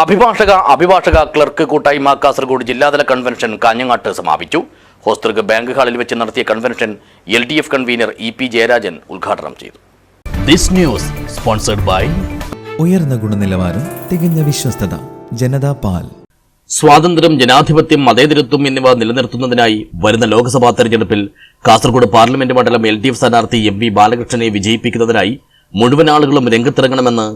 അഭിഭാഷക അഭിഭാഷക ക്ലർക്ക് കൂട്ടായ്മ കാസർഗോഡ് ജില്ലാതല കൺവെൻഷൻ കാഞ്ഞങ്ങാട്ട് സമാപിച്ചു. ഹോസ്റ്റർക്ക് ബാങ്ക് ഹാളിൽ വെച്ച് നടത്തിയ convention L D F convener E P Jayarajan ഉദ്ഘാടനം ചെയ്തു. ദിസ് ന്യൂസ് സ്പോൺസർഡ് ബൈ ഉയർന്ന ഗുണനിലവാരം തികഞ്ഞ വിശ്വസ്തത ജനതാ പാൽ. സ്വാതന്ത്ര്യം ജനാധിപത്യം മതേതരത്വം എന്നിവ നിലനിർത്തുന്നതിനായി വരുന്ന ലോക്സഭാ തെരഞ്ഞെടുപ്പിൽ കാസർഗോഡ് പാർലമെന്റ് മണ്ഡലം എൽ ഡി എഫ് സ്ഥാനാർത്ഥി എം വി ബാലകൃഷ്ണനെ വിജയിപ്പിക്കുന്നതിനായി മുഴുവൻ ആളുകളും രംഗത്തിറങ്ങണമെന്ന്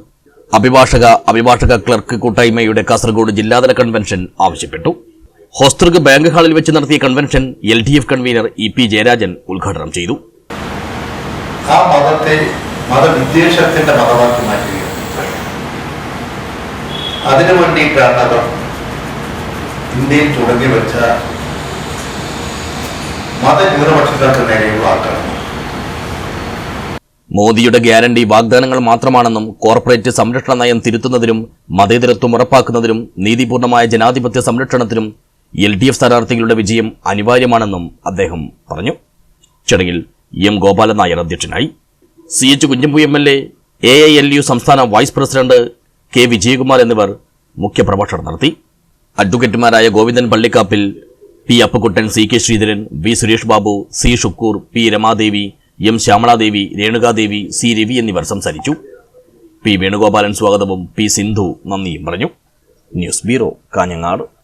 അഭിഭാഷക അഭിഭാഷക ക്ലർക്ക് കൂട്ടായ്മയുടെ കാസർഗോഡ് ജില്ലാതല കൺവെൻഷൻ ആവശ്യപ്പെട്ടു. ഹോസ്തൃക് ബാങ്ക് ഹാളിൽ വെച്ച് നടത്തിയ convention L D F convener E P Jayarajan ഉദ്ഘാടനം ചെയ്തു. ആ മതവിദ്വേഷത്തിന്റെ മതമാക്കി മാറ്റുക അതിനു വേണ്ടിയിട്ടാണ് അവർ ഇന്ത്യയിൽ തുടങ്ങി വെച്ച മതന്യൂനപക്ഷങ്ങൾക്ക് നേരെയുള്ള ആക്രമണം. മോദിയുടെ ഗ്യാരണ്ടി വാഗ്ദാനങ്ങൾ മാത്രമാണെന്നും കോർപ്പറേറ്റ് സംരക്ഷണ നയം തിരുത്തുന്നതിനും മതേതരത്വം ഉറപ്പാക്കുന്നതിനും നീതിപൂർണമായ ജനാധിപത്യ സംരക്ഷണത്തിനും എൽ ഡി എഫ് സ്ഥാനാർത്ഥികളുടെ വിജയം അനിവാര്യമാണെന്നും അദ്ദേഹം പറഞ്ഞു. ചടങ്ങിൽ എം ഗോപാലൻ നായർ അധ്യക്ഷനായി. C H Kunhambu M L A A I L U സംസ്ഥാന വൈസ് പ്രസിഡന്റ് കെ വിജയകുമാർ എന്നിവർ മുഖ്യപ്രഭാഷണം നടത്തി. അഡ്വക്കേറ്റുമാരായ Govindan Pallikkappil P Appukuttan C K Sreedharan V Suresh Babu C Shukkur P Ramadevi M Shyamaladevi Renukadevi C Ravi എന്നിവർ സംസാരിച്ചു. P Venugopalan സ്വാഗതവും P Sindhu നന്ദിയും പറഞ്ഞു. News bureau Kanhangad.